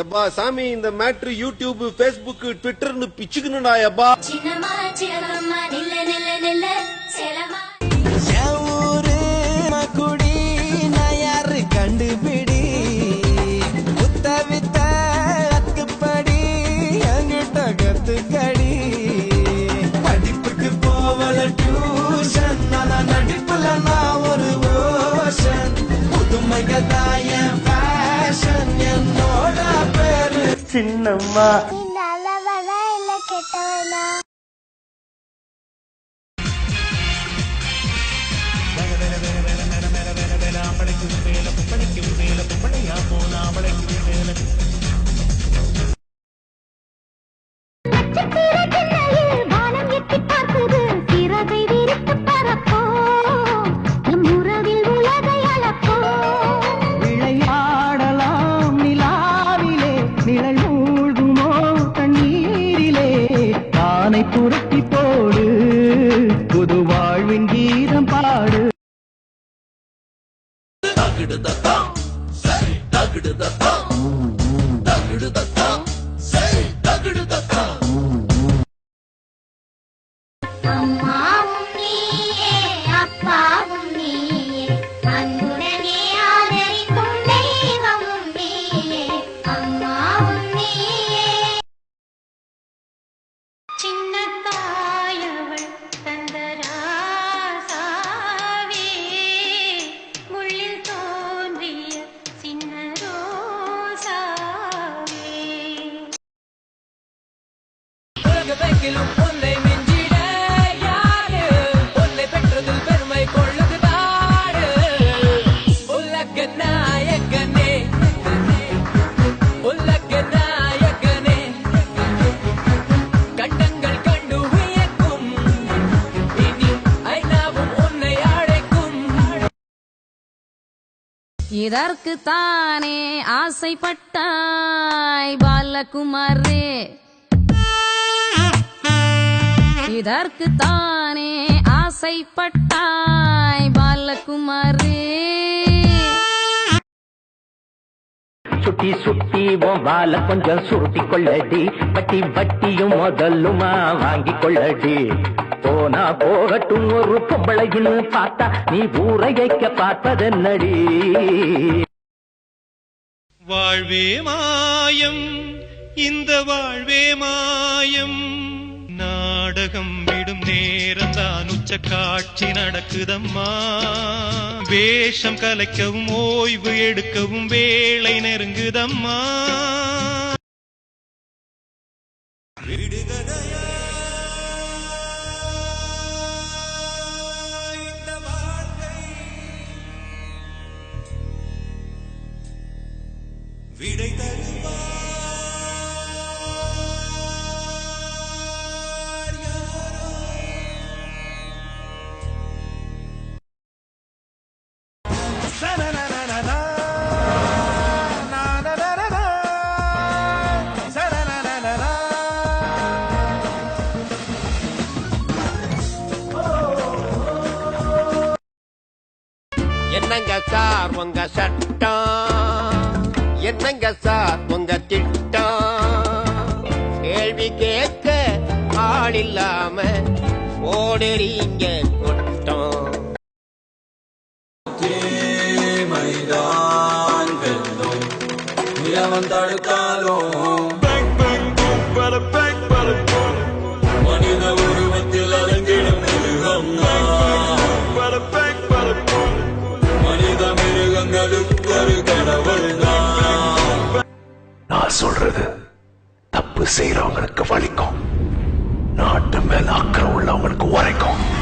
எப்பா சாமி இந்த மேட்ரு யூடியூப் பேஸ்புக் ட்விட்டர்னு பிச்சுக்கணும்டா எப்பா சின்னம்மா. நல்லவனா இல்ல கெட்டவனா? வானம் கீதம் பாடு அம்மாவும் நீயே அப்பாவும் நீயே அன்புடனே ஆதரிக்கும் தெய்வமும் நீயே அம்மாவும் நீயே. சின்ன இதற்கு தானே ஆசைப்பட்டாய் பாலகுமாரே. இதற்கு தானே ஆசைப்பட்டாய் பாலகுமாரே. சுட்டி சுட்டி வால கொஞ்சம் சுருட்டி கொள்ளடி. பட்டி பட்டியும் முதல்லுமா வாங்கி கொள்ளடி. போனா போகட்டும் ஒரு பொம்பளைன்னு பார்த்தா நீ ஊரையைக்க பார்ப்பதென்னடி? வாழ்வே மாயம் இந்த வாழ்வே மாயம். நாடகம் விடும் நேரம் தான் உச்ச காட்சி நடக்குதம்மா. வேஷம் கலைக்கவும் ஓய்வு எடுக்கவும் வேலை நெருங்குதம்மா. விடை தருவார். என்னங்க சார் உங்க சட்டம் என்னங்க சார் உங்க திட்டம். கேள்வி கேட்க ஆள் இல்லாம ஓடுறீங்க கொட்டம். தடுத்தாலும் தப்பு செய்யறவங்களுக்கு வலிக்கும். நாட்டு மேல அக்கறை உள்ளவங்களுக்கு உரைக்கும்.